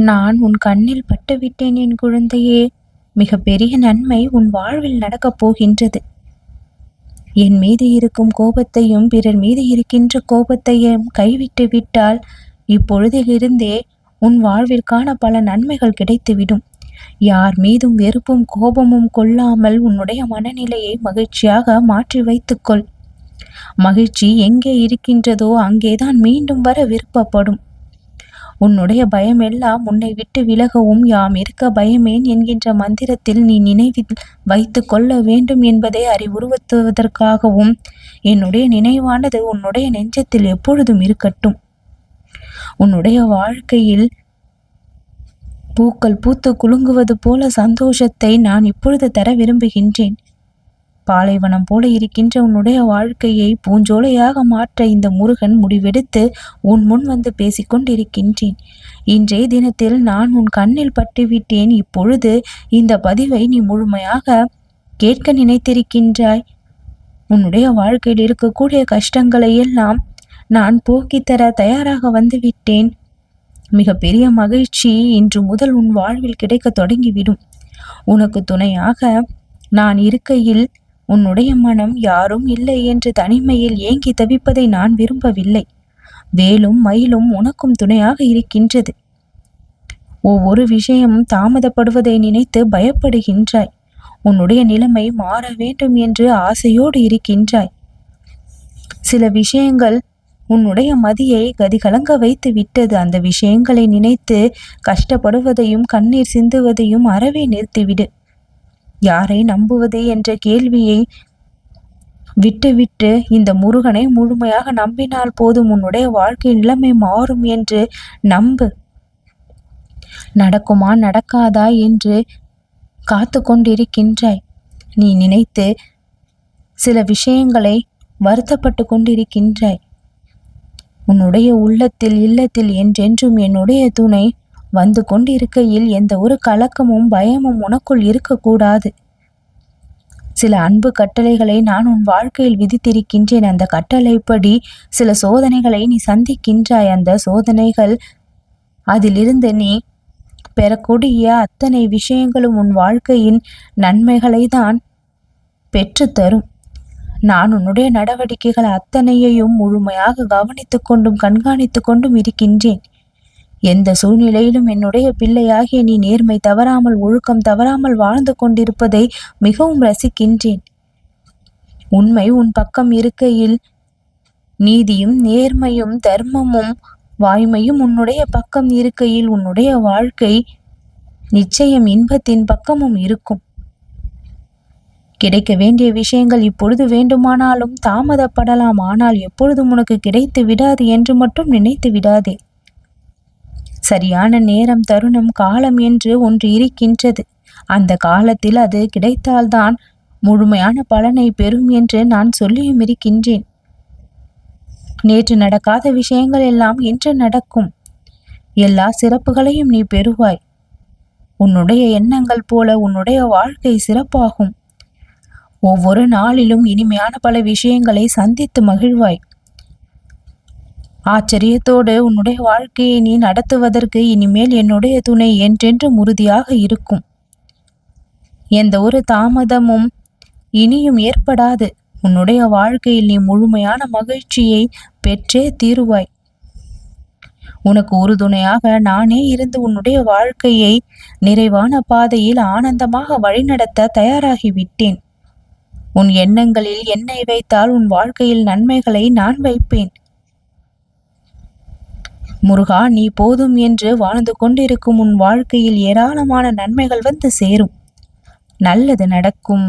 நான் உன் கண்ணில் பட்டுவிட்டேன் என் குழந்தையே. மிக பெரிய நன்மை உன் வாழ்வில் நடக்கப் போகின்றது. என் மீது இருக்கும் கோபத்தையும் பிறர் மீது இருக்கின்ற கோபத்தையும் கைவிட்டு விட்டால் இப்பொழுதிலிருந்தே உன் வாழ்விற்கான பல நன்மைகள் கிடைத்துவிடும். யார் மீதும் வெறுப்பும் கோபமும் கொள்ளாமல் உன்னுடைய மனநிலையை மகிழ்ச்சியாக மாற்றி வைத்துக்கொள். மகிழ்ச்சி எங்கே இருக்கின்றதோ அங்கேதான் மீண்டும் வர விருப்பப்படும். உன்னுடைய பயம் எல்லாம் உன்னை விட்டு விலகவும் யாம் இருக்க பயமேன் என்கின்ற மந்திரத்தில் நீ நினைவில் வைத்து கொள்ள வேண்டும் என்பதை அறிவுறுத்துவதற்காகவும் என்னுடைய நினைவானது உன்னுடைய நெஞ்சத்தில் எப்பொழுதும் இருக்கட்டும். உன்னுடைய வாழ்க்கையில் பூக்கள் பூத்து குலுங்குவது போல சந்தோஷத்தை நான் இப்பொழுது தர விரும்புகின்றேன். பாலைவனம் போல இருக்கின்ற உன்னுடைய வாழ்க்கையை பூஞ்சோலையாக மாற்ற இந்த முருகன் முடிவெடுத்து உன் முன் வந்து பேசிக்கொண்டிருக்கின்றேன். இன்றைய தினத்தில் நான் உன் கண்ணில் பட்டுவிட்டேன். இப்பொழுது இந்த பதிவை நீ முழுமையாக கேட்க நினைத்திருக்கின்றாய். உன்னுடைய வாழ்க்கையில் இருக்கக்கூடிய கஷ்டங்களை எல்லாம் நான் போக்கித்தர தயாராக வந்துவிட்டேன். மிக பெரிய மகிழ்ச்சி இன்று முதல் உன் வாழ்வில் கிடைக்க தொடங்கிவிடும். உனக்கு துணையாக நான் இருக்கையில் உன்னுடைய மனம் யாரும் இல்லை என்று தனிமையில் ஏங்கி தவிப்பதை நான் விரும்பவில்லை. வேலும் மயிலும் உனக்கும் துணையாக இருக்கின்றது. ஒவ்வொரு விஷயமும் தாமதப்படுவதை நினைத்து பயப்படுகின்றாய். உன்னுடைய நிலைமை மாற வேண்டும் என்று ஆசையோடு இருக்கின்றாய். சில விஷயங்கள் உன்னுடைய மதியை கதிகலங்க வைத்து விட்டது அந்த விஷயங்களை நினைத்து கஷ்டப்படுவதையும் கண்ணீர் சிந்துவதையும் அறவே நிறுத்திவிடு. யாரை நம்புவது என்ற கேள்வியை விட்டுவிட்டு இந்த முருகனை முழுமையாக நம்பினால் போதும் உன்னுடைய வாழ்க்கை நிலைமை மாறும் என்று நம்பு. நடக்குமா நடக்காதா என்று காத்து கொண்டிருக்கின்றாய். நீ நினைத்து சில விஷயங்களை வருத்தப்பட்டு கொண்டிருக்கின்றாய். உன்னுடைய உள்ளத்தில் இல்லத்தில் என்றென்றும் என்னுடைய துணை வந்து கொண்டிருக்கையில் எந்த ஒரு கலக்கமும் பயமும் உனக்குள் இருக்கக்கூடாது. சில அன்பு கட்டளைகளை நான் உன் வாழ்க்கையில் விதித்திருக்கின்றேன். அந்த கட்டளைப்படி சில சோதனைகளை நீ சந்திக்கின்றாய். அந்த சோதனைகள் அதிலிருந்து நீ பெறக்கூடிய அத்தனை விஷயங்களும் உன் வாழ்க்கையின் நன்மைகளை தான் பெற்றுத்தரும். நான் உன்னுடைய நடவடிக்கைகள் அத்தனையையும் முழுமையாக கவனித்து கொண்டும் கண்காணித்து கொண்டும் இருக்கின்றேன். எந்த சூழ்நிலையிலும் என்னுடைய பிள்ளையாகிய நீ நேர்மை தவறாமல் ஒழுக்கம் தவறாமல் வாழ்ந்து கொண்டிருப்பதை மிகவும் ரசிக்கின்றேன். உண்மை உன் பக்கம் இருக்கையில் நீதியும் நேர்மையும் தர்மமும் வாய்மையும் உன்னுடைய பக்கம் இருக்கையில் உன்னுடைய வாழ்க்கை நிச்சயம் இன்பத்தின் பக்கமும் இருக்கும். கிடைக்க வேண்டிய விஷயங்கள் இப்பொழுது வேண்டுமானாலும் தாமதப்படலாம். ஆனால் எப்பொழுதும் உனக்கு கிடைத்து விடாது என்று மட்டும் நினைத்து விடாதே. சரியான நேரம் தருணம் காலம் என்று ஒன்று இருக்கின்றது. அந்த காலத்தில் அது கிடைத்தால்தான் முழுமையான பலனை பெறும் என்று நான் சொல்லியும் இருக்கின்றேன். நேற்று நடக்காத விஷயங்கள் எல்லாம் இன்று நடக்கும். எல்லா சிறப்புகளையும் நீ பெறுவாய். உன்னுடைய எண்ணங்கள் போல உன்னுடைய வாழ்க்கை சிறப்பாகும். ஒவ்வொரு நாளிலும் இனிமையான பல விஷயங்களை சந்தித்து மகிழ்வாய். ஆச்சரியத்தோடு உன்னுடைய வாழ்க்கையை நீ நடத்துவதற்கு இனிமேல் என்னுடைய துணை என்றென்றும் உறுதியாக இருக்கும். எந்த ஒரு தாமதமும் இனியும் ஏற்படாது. உன்னுடைய வாழ்க்கையில் நீ முழுமையான மகிழ்ச்சியை பெற்றே தீருவாய். உனக்கு உறுதுணையாக நானே இருந்து உன்னுடைய வாழ்க்கையை நிறைவான பாதையில் ஆனந்தமாக வழிநடத்த தயாராகிவிட்டேன். உன் எண்ணங்களில் என்னை வைத்தால் உன் வாழ்க்கையில் நன்மைகளை நான் வைப்பேன். முருகா நீ போதும் என்று வாழ்ந்து கொண்டிருக்கும் உன் வாழ்க்கையில் ஏராளமான நன்மைகள் வந்து சேரும். நல்லது நடக்கும்.